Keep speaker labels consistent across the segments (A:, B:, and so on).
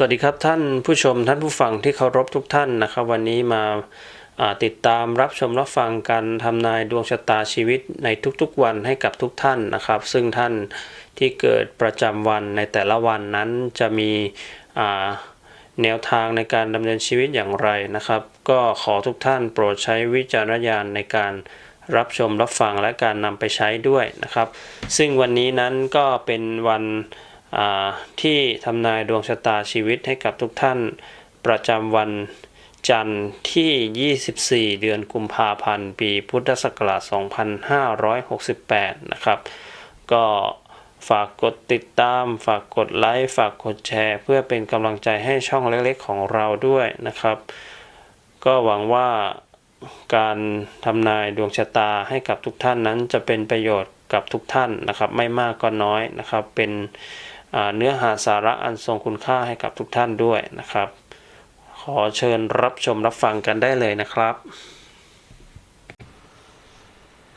A: สวัสดีครับท่านผู้ชมท่านผู้ฟังที่เคารพทุกท่านนะครับ วันนี้มาาติดตามรับชมรับฟังการทำนายดวงชะตาชีวิตในทุกๆวันให้กับทุกท่านนะครับ ซึ่งท่านที่เกิดประจำวันในแต่ละวันนั้นจะมีแนวทางในการดำเนินชีวิตอย่างไรนะครับ ก็ขอทุกท่านโปรดใช้วิจารณญาณในการรับชมรับฟังและการนำไปใช้ด้วยนะครับ ซึ่งวันนี้นั้นก็เป็นวัน ที่ทำนายดวงชะตาชีวิตให้กับทุกท่าน ประจำวันจันทร์ที่ 24 เดือนกุมภาพันธ์ ปีพุทธศักราช 2568 นะครับ ก็ฝากกดติดตาม ฝากกดไลค์ ฝากกดแชร์ เพื่อเป็นกำลังใจให้ช่องเล็กๆของเราด้วยนะครับ ก็หวังว่าการทำนายดวงชะตาให้กับทุกท่านนั้นจะเป็นประโยชน์กับทุกท่านนะครับ ไม่มากก็น้อยนะครับเป็น เนื้อหาสาระอันทรงคุณค่าให้กับทุกท่านด้วยนะครับ ขอเชิญรับชมรับฟังกันได้เลยนะครับ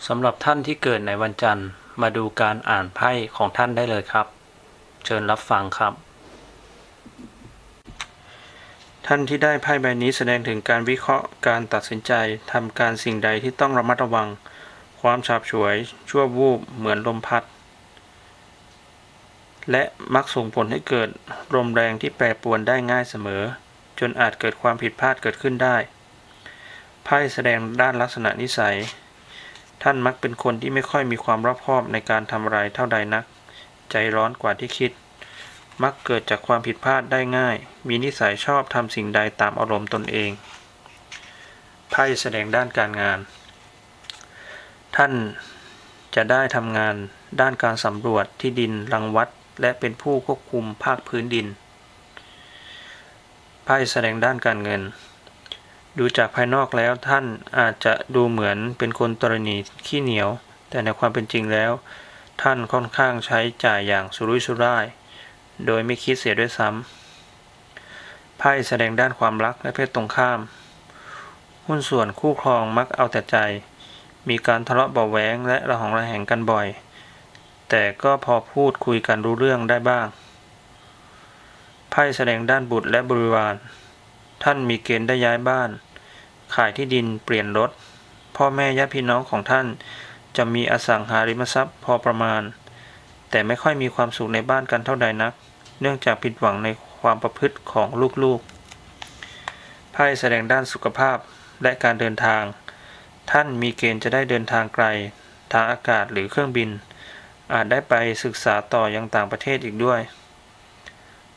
A: สำหรับท่านที่เกิดในวันจันทร์มาดูการอ่านไพ่ของท่านได้เลยครับ เชิญรับฟังครับ ท่านที่ได้ไพ่ใบนี้แสดงถึงการวิเคราะห์การตัดสินใจทำการสิ่งใดที่ต้องระมัดระวัง ความฉาบฉวย ชั่ววูบเหมือนลมพัด และมักส่งผลให้เกิดลมแรงที่แปรปรวนได้ง่ายเสมอ จนอาจเกิดความผิดพลาดเกิดขึ้นได้ ไพ่แสดงด้านลักษณะนิสัย ท่านมักเป็นคนที่ไม่ค่อยมีความรอบคอบในการทำอะไรเท่าใดนัก ใจร้อนกว่าที่คิด มักเกิดจากความผิดพลาดได้ง่าย มีนิสัยชอบทำสิ่งใดตามอารมณ์ตนเอง ไพ่แสดงด้านการงาน ท่านจะได้ทำงานด้านการสำรวจที่ดินรังวัด และเป็นผู้ควบคุมภาคพื้นดินไพ่แสดงด้านการเงิน ดูจากภายนอกแล้วท่านอาจจะดูเหมือนเป็นคนตรณีขี้เหนียว แต่ในความเป็นจริงแล้ว ท่านค่อนข้างใช้จ่ายอย่างสุรุ่ยสุร่าย โดยไม่คิดเสียด้วยซ้ำไพ่แสดงด้านความรักและเพศตรงข้าม หุ้นส่วนคู่ครองมักเอาแต่ใจ มีการทะเลาะเบาะแว้งและระหองระแหงกันบ่อย แต่ก็พอพูดคุยกันรู้เรื่องได้บ้าง ไพ่แสดงด้านบุตรและบริวาร ท่านมีเกณฑ์ได้ย้ายบ้าน ขายที่ดินเปลี่ยนรถ พ่อแม่ญาติพี่น้องของท่าน จะมีอสังหาริมทรัพย์พอประมาณ แต่ไม่ค่อยมีความสุขในบ้านกันเท่าใดนัก เนื่องจากผิดหวังในความประพฤติของลูกๆ ไพ่แสดงด้านสุขภาพและการเดินทาง ท่านมีเกณฑ์จะได้เดินทางไกล ทางอากาศหรือเครื่องบิน อาจได้ไปศึกษาต่อยังต่างประเทศอีกด้วย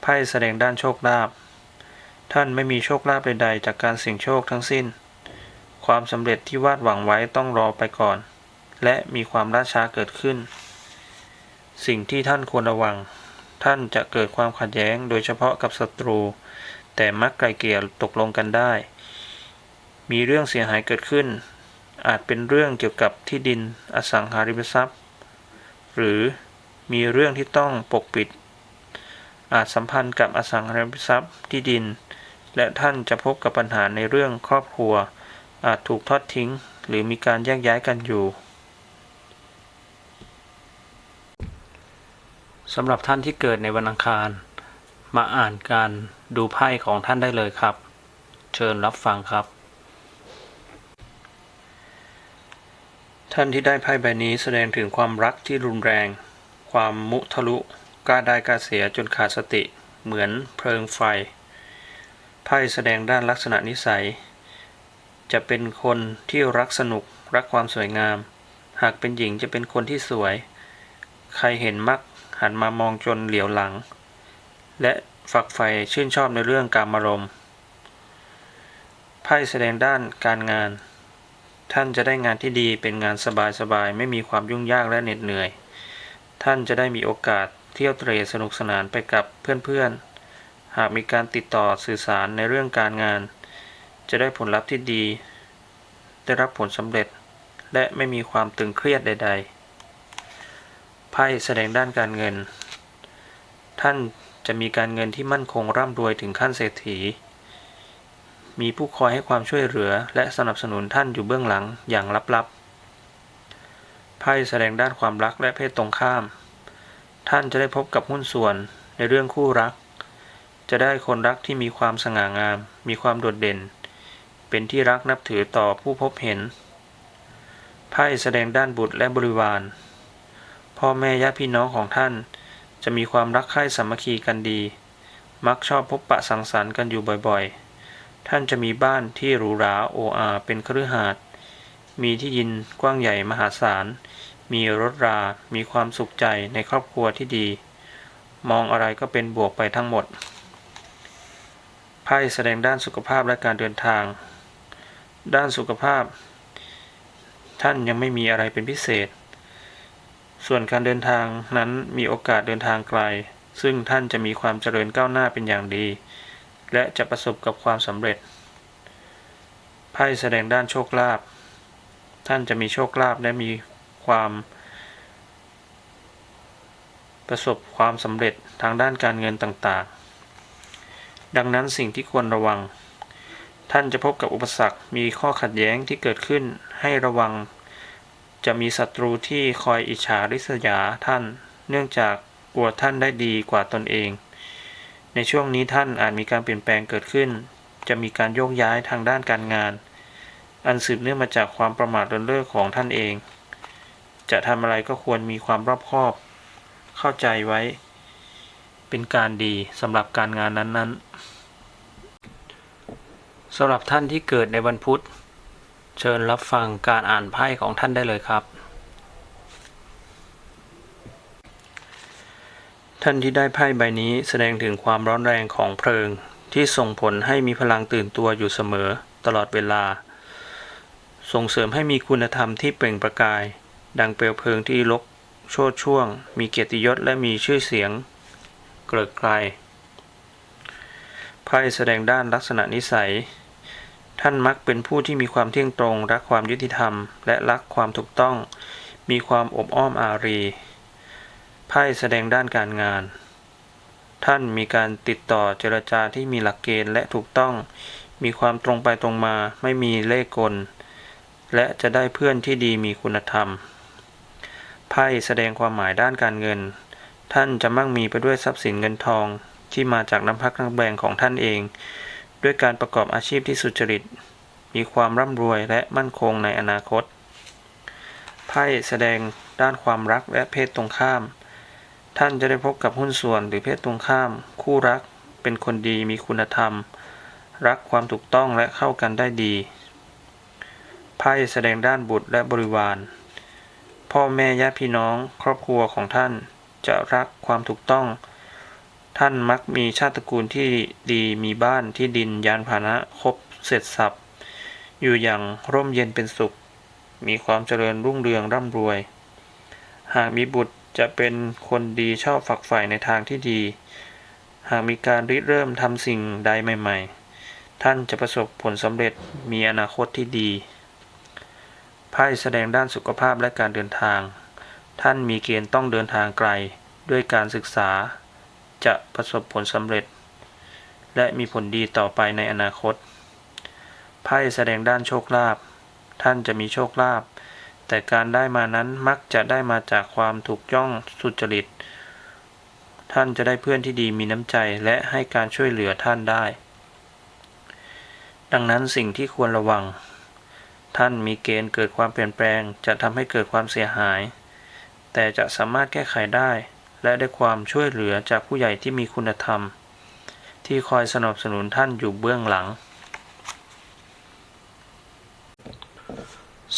A: ไพ่แสดงด้านโชคลาภ ท่านไม่มีโชคลาภใดๆ จากการเสี่ยงโชคทั้งสิ้น ความสำเร็จที่วาดหวังไว้ต้องรอไปก่อน และมีความล่าช้าเกิดขึ้น สิ่งที่ท่านควรระวัง ท่านจะเกิดความขัดแย้งโดยเฉพาะกับศัตรู แต่มักไกลเกลี่ยตกลงกันได้ มีเรื่องเสียหายเกิดขึ้น อาจเป็นเรื่องเกี่ยวกับที่ดินอสังหาริมทรัพย์ หรือมีเรื่องที่ต้องปกปิด อาจสัมพันธ์กับอสังหาริมทรัพย์ที่ดิน และท่านจะพบกับปัญหาในเรื่องครอบครัว อาจถูกทอดทิ้ง หรือมีการแยกย้ายกันอยู่สำหรับท่านที่เกิดในวันอังคาร มาอ่านการดูไพ่ของท่านได้เลยครับ เชิญรับฟังครับ ท่านที่ได้ไพ่ใบนี้แสดงถึงความรักที่รุนแรง ความมุทะลุกล้าได้กล้าเสียจนขาดสติ เหมือนเพลิงไฟ ไพ่แสดงด้านลักษณะนิสัย จะเป็นคนที่รักสนุกรักความสวยงาม หากเป็นหญิงจะเป็นคนที่สวย ใครเห็นมักหันมามองจนเหลียวหลัง และฝักใฝ่ชื่นชอบในเรื่องการมารมไพ่แสดงด้านการงาน ท่านจะได้งานที่ดีเป็นงานสบายๆไม่มีความยุ่งยากและเหน็ดเหนื่อย ท่านจะได้มีโอกาสเที่ยวเตร่สนุกสนานไปกับเพื่อนๆ หากมีการติดต่อสื่อสารในเรื่องการงาน จะได้ผลลัพธ์ที่ดี ได้รับผลสำเร็จ และไม่มีความตึงเครียดใด ๆ ไพ่แสดงด้านการเงิน ท่านจะมีการเงินที่มั่นคงร่ำรวยถึงขั้นเศรษฐี มีผู้คอยให้ความช่วยเหลือ และสนับสนุนท่านอยู่เบื้องหลังอย่างลับๆ ไพ่แสดงด้านความรักและเพศตรงข้าม ท่านจะได้พบกับหุ้นส่วนในเรื่องคู่รัก จะได้คนรักที่มีความสง่างาม มีความโดดเด่น เป็นที่รักนับถือต่อผู้พบเห็น ไพ่แสดงด้านบุตรและบริวาร พ่อแม่ญาติพี่น้องของท่าน จะมีความรักใคร่สามัคคีกันดี มักชอบพบปะสังสรรค์กันอยู่บ่อยๆ ท่านจะมีบ้านที่หรูหราโออาเป็นคฤหาสน์มีที่ดินกว้างใหญ่มหาศาล มีรถรา มีความสุขใจในครอบครัวที่ดี มองอะไรก็เป็นบวกไปทั้งหมด ไพ่แสดงด้านสุขภาพและการเดินทาง ด้านสุขภาพ ท่านยังไม่มีอะไรเป็นพิเศษ ส่วนการเดินทางนั้นมีโอกาสเดินทางไกล ซึ่งท่านจะมีความเจริญก้าวหน้าเป็นอย่างดี และจะประสบกับความสำเร็จ ไพ่แสดงด้านโชคลาภ ท่านจะมีโชคลาภและมีความ ประสบความสำเร็จทางด้านการเงินต่างๆ ดังนั้นสิ่งที่ควรระวัง ท่านจะพบกับอุปสรรค มีข้อขัดแย้งที่เกิดขึ้นให้ระวัง จะมีศัตรูที่คอยอิจฉาริษยาท่าน เนื่องจากกลัวท่านได้ดีกว่าตนเอง ในช่วงนี้ท่านอาจมีการเปลี่ยนแปลงเกิดขึ้น จะมีการโยกย้ายทางด้านการงาน อันสืบเนื่องมาจากความประมาทเลินเล่อของท่านเอง จะทำอะไรก็ควรมีความรอบคอบ เข้าใจไว้ เป็นการดีสำหรับการงานนั้นๆสำหรับท่านที่เกิดในวันพุธ เชิญรับฟังการอ่านไพ่ของท่านได้เลยครับ ท่านที่ได้ไพ่ใบนี้แสดงถึงความร้อนแรงของเพลิง ที่ส่งผลให้มีพลังตื่นตัวอยู่เสมอตลอดเวลา ส่งเสริมให้มีคุณธรรมที่เปล่งประกาย ดังเปลวเพลิงที่ลกโชดช่วง มีเกียรติยศและมีชื่อเสียง เกลิกไกลไพ่แสดงด้านลักษณะนิสัย ท่านมักเป็นผู้ที่มีความเที่ยงตรง รักความยุติธรรม และรักความถูกต้อง มีความอบอ้อมอารี พ่แสดงด้านการงาน ท่านมีการติดต่อเจรจาที่มีหลักเกณฑ์และถูกต้อง มีความตรงไปตรงมาไม่มีเล่ห์กล และจะได้เพื่อนที่ดีมีคุณธรรม ไพ่แสดงความหมายด้านการเงิน ท่านจะมั่งมีไปด้วยทรัพย์สินเงินทองที่มาจากน้ำพักน้ำแบงของท่านเอง ด้วยการประกอบอาชีพที่สุจริต มีความร่ำรวยและมั่นคงในอนาคต ไพ่แสดงด้านความรักและเพศตรงข้าม ท่านจะได้พบกับหุ้นส่วนหรือเพศตรงข้าม คู่รัก เป็นคนดีมีคุณธรรม รักความถูกต้องและเข้ากันได้ดีไพ่แสดงด้านบุตรและบริวาร พ่อแม่ญาติพี่น้อง ครอบครัวของท่านจะรักความถูกต้อง ท่านมักมีชาติตระกูลที่ดีมีบ้านที่ดินยานพาหนะครบเสร็จสับอยู่อย่างร่มเย็นเป็นสุข มีความเจริญรุ่งเรืองร่ำรวย หากมีบุตร จะเป็นคนดีชอบฝักใฝ่ในทางที่ดี หากมีการริเริ่มทำสิ่งใดใหม่ ๆ ท่านจะประสบผลสำเร็จมีอนาคตที่ดีไพ่แสดงด้านสุขภาพและการเดินทาง ท่านมีเกณฑ์ต้องเดินทางไกลด้วยการศึกษา จะประสบผลสำเร็จ และมีผลดีต่อไปในอนาคตไพ่แสดงด้านโชคลาภท่านจะมีโชคลาภ แต่การได้มานั้นมักจะได้มาจากความถูกย่องสุจริต ท่านจะได้เพื่อนที่ดีมีน้ำใจและให้การช่วยเหลือท่านได้ ดังนั้นสิ่งที่ควรระวัง ท่านมีเกณฑ์เกิดความเปลี่ยนแปลง จะทำให้เกิดความเสียหาย แต่จะสามารถแก้ไขได้ และได้ความช่วยเหลือจากผู้ใหญ่ที่มีคุณธรรม ที่คอยสนับสนุนท่านอยู่เบื้องหลัง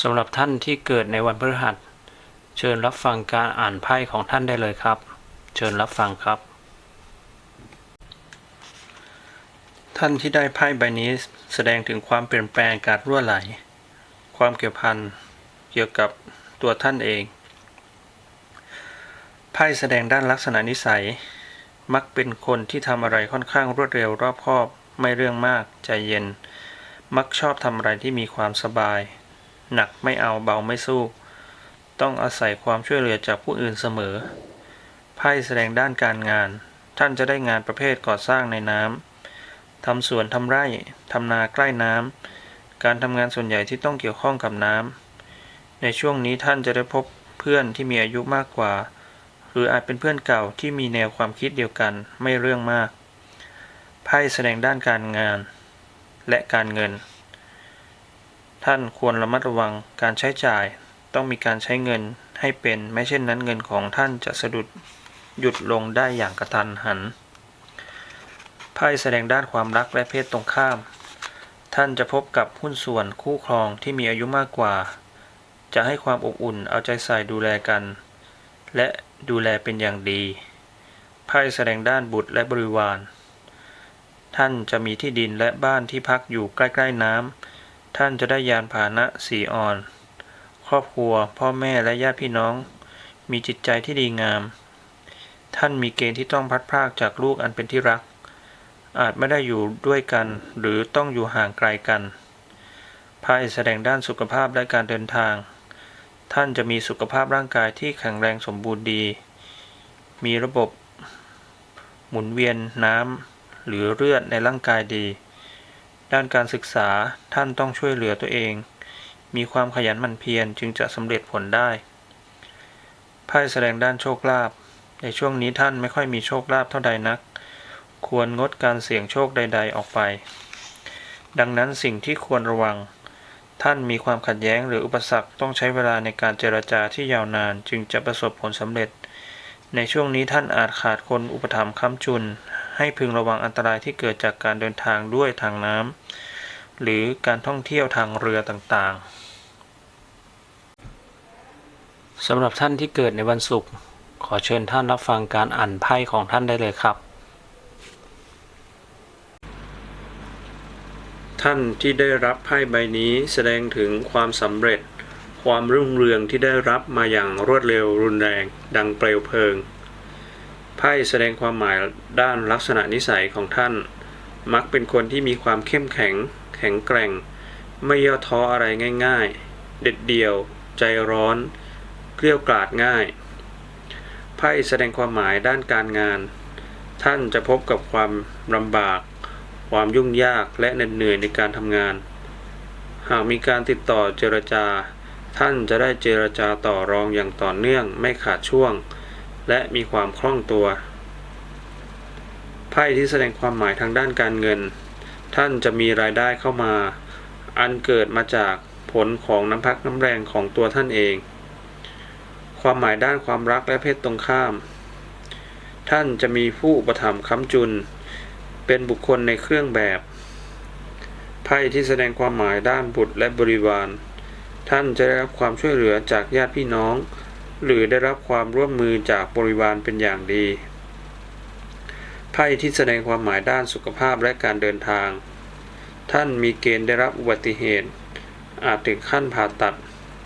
A: สำหรับท่านที่เกิดในวันพฤหัส เชิญรับฟังการอ่านไพ่ของท่านได้เลยครับ เชิญรับฟังครับ ท่านที่ได้ไพ่ใบนี้แสดงถึงความเปลี่ยนแปลงการรั่วไหล ความเกี่ยวพันเกี่ยวกับตัวท่านเอง ไพ่แสดงด้านลักษณะนิสัย มักเป็นคนที่ทำอะไรค่อนข้างรวดเร็วรอบคอบ ไม่เรื่องมากใจเย็น มักชอบทำอะไรที่มีความสบาย หนักไม่เอาเบาไม่สู้ ต้องอาศัยความช่วยเหลือจากผู้อื่นเสมอ ไพ่แสดงด้านการงาน ท่านจะได้งานประเภทก่อสร้างในน้ำทำสวนทำไร่ทำนาใกล้น้ำการทำงานส่วนใหญ่ที่ต้องเกี่ยวข้องกับน้ำในช่วงนี้ท่านจะได้พบเพื่อนที่มีอายุมากกว่า หรืออาจเป็นเพื่อนเก่าที่มีแนวความคิดเดียวกันไม่เรื่องมากไพ่แสดงด้านการงาน และการเงิน ท่านควรระมัดระวังการใช้จ่าย ต้องมีการใช้เงินให้เป็น ไม่เช่นนั้นเงินของท่านจะสะดุดหยุดลงได้อย่างกระทันหัน ไพ่แสดงด้านความรักและเพศตรงข้าม ท่านจะพบกับหุ้นส่วนคู่ครองที่มีอายุมากกว่า จะให้ความอบอุ่นเอาใจใส่ดูแลกัน และดูแลเป็นอย่างดี ไพ่แสดงด้านบุตรและบริวาร ท่านจะมีที่ดินและบ้านที่พักอยู่ใกล้ ๆน้ำ ท่านจะได้ยานพาหนะสีอ่อน ครอบครัว พ่อแม่และญาติพี่น้อง มีจิตใจที่ดีงาม ท่านมีเกณฑ์ที่ต้องพัดพรากจากลูกอันเป็นที่รัก อาจไม่ได้อยู่ด้วยกันหรือต้องอยู่ห่างไกลกันไพ่แสดงด้านสุขภาพและการเดินทาง ท่านจะมีสุขภาพร่างกายที่แข็งแรงสมบูรณ์ดี มีระบบ หมุนเวียนน้ำหรือเลือดในร่างกายดี ด้านการศึกษาท่านต้องช่วยเหลือตัวเอง มีความขยันหมั่นเพียรจึงจะสำเร็จผลได้ไพ่แสดงด้านโชคลาภในช่วงนี้ท่านไม่ค่อยมีโชคลาภเท่าใดนัก ควรงดการเสี่ยงโชคใด ๆ ออกไป ดังนั้นสิ่งที่ควรระวัง ท่านมีความขัดแย้งหรืออุปสรรคต้องใช้เวลาในการเจรจาที่ยาวนานจึงจะประสบผลสำเร็จ ในช่วงนี้ท่านอาจขาดคนอุปถัมภ์ค้ำจุน ให้พึงระวังอันตรายที่เกิดจากการเดินทางด้วยทางน้ำหรือการท่องเที่ยวทางเรือต่างๆสำหรับท่านที่เกิดในวันศุกร์ขอเชิญท่านรับฟังการอ่านไพ่ของท่านได้เลยครับ ท่านที่ได้รับไพ่ใบนี้แสดงถึงความสำเร็จ ความรุ่งเรืองที่ได้รับมาอย่างรวดเร็วรุนแรง ดังเปลวเพลิง ไพ่แสดงความหมายด้านลักษณะนิสัยของท่าน มักเป็นคนที่มีความเข้มแข็ง แข็งแกร่ง ไม่ย่อท้ออะไรง่ายๆ เด็ดเดี่ยว ใจร้อน เกลี้ยกล่อดง่าย ไพ่แสดงความหมายด้านการงาน ท่านจะพบกับความลำบาก ความยุ่งยากและเหน็ดเหนื่อยในการทำงาน หากมีการติดต่อเจรจา ท่านจะได้เจรจาต่อรองอย่างต่อเนื่องไม่ขาดช่วง และมีความคล่องตัว ไพ่ที่แสดงความหมายทางด้านการเงิน ท่านจะมีรายได้เข้ามา อันเกิดมาจากผลของน้ำพักน้ำแรงของตัวท่านเอง ความหมายด้านความรักและเพศตรงข้าม ท่านจะมีผู้อุปถัมภ์ค้ำจุน เป็นบุคคลในเครื่องแบบไพ่ที่แสดงความหมายด้านบุตรและบริวาร ท่านจะได้รับความช่วยเหลือจากญาติพี่น้อง หรือได้รับความร่วมมือจากบริวารเป็นอย่างดีไพ่ที่แสดงความหมายด้านสุขภาพและการเดินทาง ท่านมีเกณฑ์ได้รับอุบัติเหตุ อาจถึงขั้นผ่าตัด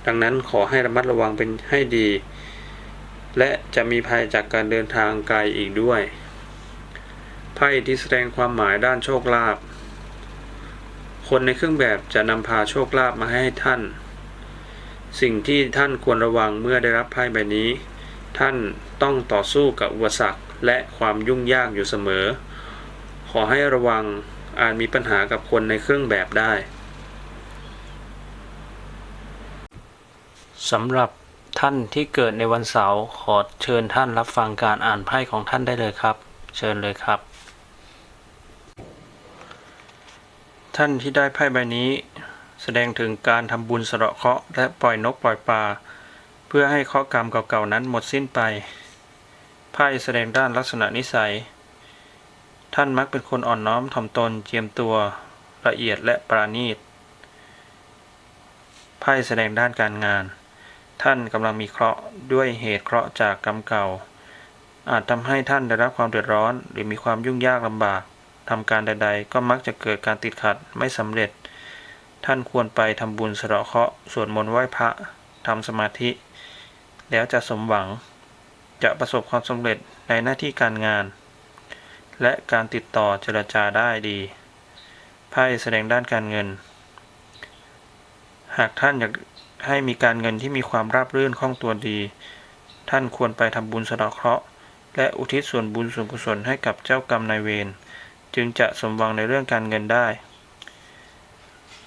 A: ดังนั้นขอให้ระมัดระวังเป็นให้ดี และจะมีภัยจากการเดินทางไกลอีกด้วยไพ่ที่แสดงความหมายด้านโชคลาภคนในเครื่องแบบจะนำพาโชคลาภมาให้ท่าน สิ่งที่ท่านควรระวังเมื่อได้รับไพ่ใบนี้ ท่านต้องต่อสู้กับอุปสรรคและความยุ่งยากอยู่เสมอ ขอให้ระวังอาจมีปัญหากับคนในเครื่องแบบได้สำหรับท่านที่เกิดในวันเสาร์ขอเชิญท่านรับฟังการอ่านไพ่ของท่านได้เลยครับ เชิญเลยครับ ท่านที่ได้ไพ่ใบนี้ แสดงถึงการทำบุญสะเดาะเคราะห์และปล่อยนกปล่อยปลาเพื่อให้เคราะห์กรรมเก่าๆนั้นหมดสิ้นไปไพ่แสดงด้านลักษณะนิสัย ท่านมักเป็นคนอ่อนน้อมถ่อมตนเจียมตัวละเอียดและปราณีตไพ่แสดงด้านการงาน ท่านกำลังมีเคราะห์ด้วยเหตุเคราะห์จากกรรมเก่า อาจทำให้ท่านได้รับความเดือดร้อน หรือมีความยุ่งยากลำบากทำการใด ๆ ก็มักจะเกิดการติดขัดไม่สำเร็จ ท่านควรไปทำบุญสะเดาะเคราะห์สวดมนต์ไหว้พระทำสมาธิ แล้วจะสมหวัง จะประสบความสำเร็จในหน้าที่การงาน และการติดต่อเจรจาได้ดีไพ่แสดงด้านการเงิน หากท่านอยากให้มีการเงินที่มีความราบรื่นคล่องตัวดี ท่านควรไปทำบุญสะเดาะเคราะห์และอุทิศส่วนบุญส่วนกุศลให้กับเจ้ากรรมนายเวรจึงจะสมหวังในเรื่องการเงินได้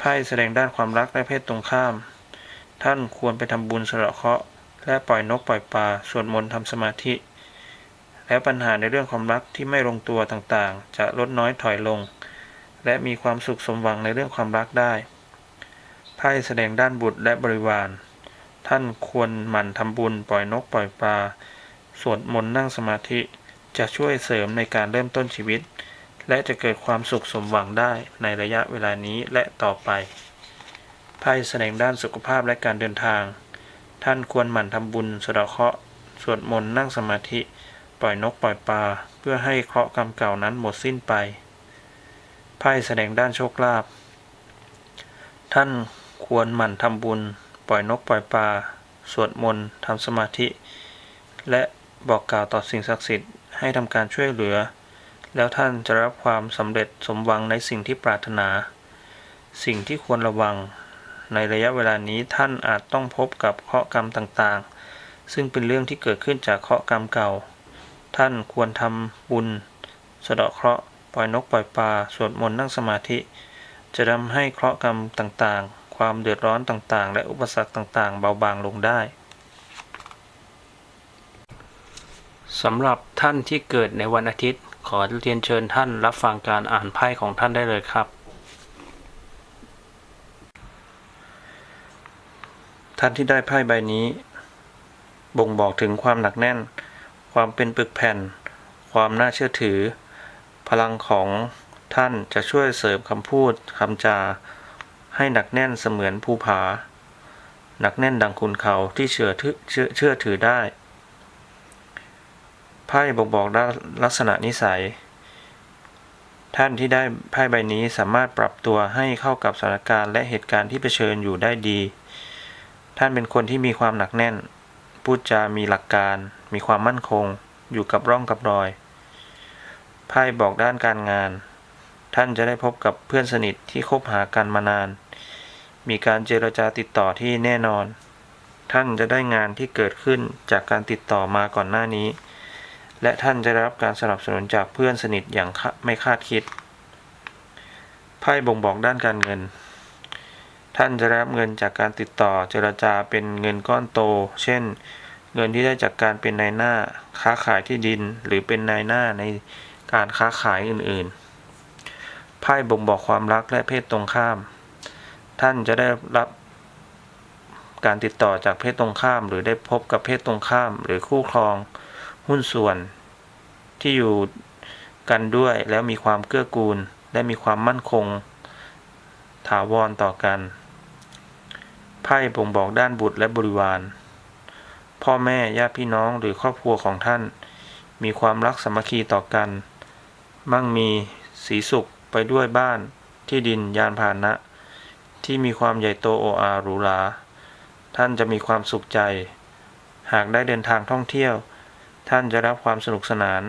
A: ไพ่แสดงด้านความรักและเพศตรงข้าม ท่านควรไปทำบุญสะเดาะเคราะห์และปล่อยนกปล่อยปลาสวดมนต์ทำสมาธิ แล้วปัญหาในเรื่องความรักที่ไม่ลงตัวต่างๆ จะลดน้อยถอยลง และมีความสุขสมหวังในเรื่องความรักได้ไพ่แสดงด้านบุตรและบริวาร ท่านควรหมั่นทำบุญปล่อยนกปล่อยปลาสวดมนต์นั่งสมาธิจะช่วยเสริมในการเริ่มต้นชีวิต และจะเกิดความสุขสมหวังได้ในระยะเวลานี้และต่อไปไพ่แสดงด้านสุขภาพและการเดินทาง ท่านควรหมั่นทำบุญสะเดาะเคราะห์สวดมนต์นั่งสมาธิ ปล่อยนกปล่อยปลาเพื่อให้เคราะห์กรรมเก่านั้นหมดสิ้นไปไพ่แสดงด้านโชคลาภท่านควรหมั่นทำบุญ ปล่อยนกปล่อยปลาสวดมนต์ทำสมาธิ และบอกกล่าวต่อสิ่งศักดิ์สิทธิ์ให้ทำการช่วยเหลือ แล้วท่านจะรับความสำเร็จสมหวังในสิ่งที่ปรารถนา สิ่งที่ควรระวัง ในระยะเวลานี้ท่านอาจต้องพบกับเคราะห์กรรมต่างๆ ซึ่งเป็นเรื่องที่เกิดขึ้นจากเคราะห์กรรมเก่า ท่านควรทำบุญ สะเดาะเคราะห์ปล่อยนกปล่อยปลาสวดมนต์นั่งสมาธิ จะทำให้เคราะห์กรรมต่างๆ ความเดือดร้อนต่างๆ และอุปสรรคต่างๆ เบาบางลงได้สำหรับท่านที่เกิดในวันอาทิตย์ ขอเรียนเชิญท่านรับฟังการอ่านไพ่ของท่านได้เลยครับ ท่านที่ได้ไพ่ใบนี้ บ่งบอกถึงความหนักแน่น ความเป็นปึกแผ่น ความน่าเชื่อถือ พลังของท่านจะช่วยเสริมคำพูดคำจา ให้หนักแน่นเสมือนภูผา หนักแน่นดังคุณเขาที่เชื่อถือเชื่อเชื่อถือได้ ไพ่บ่งบอกด้านลักษณะนิสัย ท่านที่ได้ไพ่ใบนี้สามารถปรับตัวให้เข้ากับสถานการณ์และเหตุการณ์ที่เผชิญอยู่ได้ดี ท่านเป็นคนที่มีความหนักแน่น พูดจามีหลักการ มีความมั่นคง อยู่กับร่องกับรอย ไพ่บอกด้านการงาน ท่านจะได้พบกับเพื่อนสนิทที่คบหากันมานาน มีการเจรจาติดต่อที่แน่นอน ท่านจะได้งานที่เกิดขึ้นจากการติดต่อมาก่อนหน้านี้ และท่านจะได้รับการสนับสนุนจากเพื่อนสนิทอย่างไม่คาดคิด ไพ่บ่งบอกด้านการเงิน ท่านจะได้รับเงินจากการติดต่อเจรจาเป็นเงินก้อนโต เช่น เงินที่ได้จากการเป็นนายหน้าค้าขายที่ดินหรือเป็นนายหน้าในการค้าขายอื่นๆ ไพ่บ่งบอกความรักและเพศตรงข้าม ท่านจะได้รับการติดต่อจากเพศตรงข้าม หรือได้พบกับเพศตรงข้าม หรือคู่ครอง หุ้นส่วนที่อยู่กันด้วยแล้วมีความเกื้อกูล และมีความมั่นคง ถาวรต่อกัน ไพ่บ่งบอกด้านบุตรและบริวาร พ่อแม่ญาติพี่น้องหรือครอบครัวของท่าน มีความรักสามัคคีต่อกัน มั่งมีสีสุขไปด้วยบ้านที่ดินยานพาหนะ ที่มีความใหญ่โตโออาหรูหราท่านจะมีความสุขใจ หากได้เดินทางท่องเที่ยว ท่านจะรับความสนุกสนาน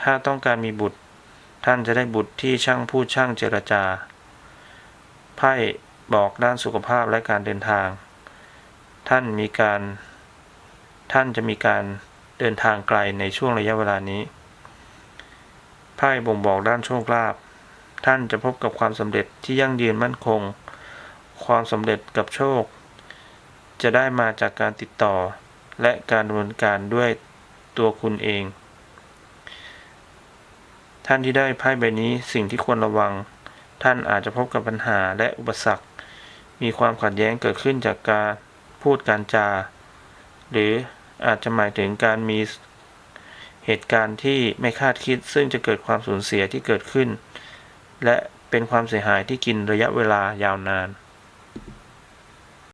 A: ถ้าต้องการมีบุตร ท่านจะได้บุตรที่ช่างพูดช่างเจรจา ไพ่บอกด้านสุขภาพและการเดินทาง ท่านมีการ ท่านจะมีการเดินทางไกลในช่วงระยะเวลานี้ ไพ่บ่งบอกด้านโชคลาภ ท่านจะพบกับความสำเร็จที่ยั่งยืนมั่นคง ความสำเร็จกับโชค จะได้มาจากการติดต่อและการดำเนินการด้วย ตัวคุณเอง ท่านที่ได้ไพ่ใบนี้สิ่งที่ควรระวัง ท่านอาจจะพบกับปัญหาและอุปสรรค มีความขัดแย้งเกิดขึ้นจากการพูดการจา หรืออาจจะหมายถึงการมีเหตุการณ์ที่ไม่คาดคิด ซึ่งจะเกิดความสูญเสียที่เกิดขึ้น และเป็นความเสียหายที่กินระยะเวลายาวนาน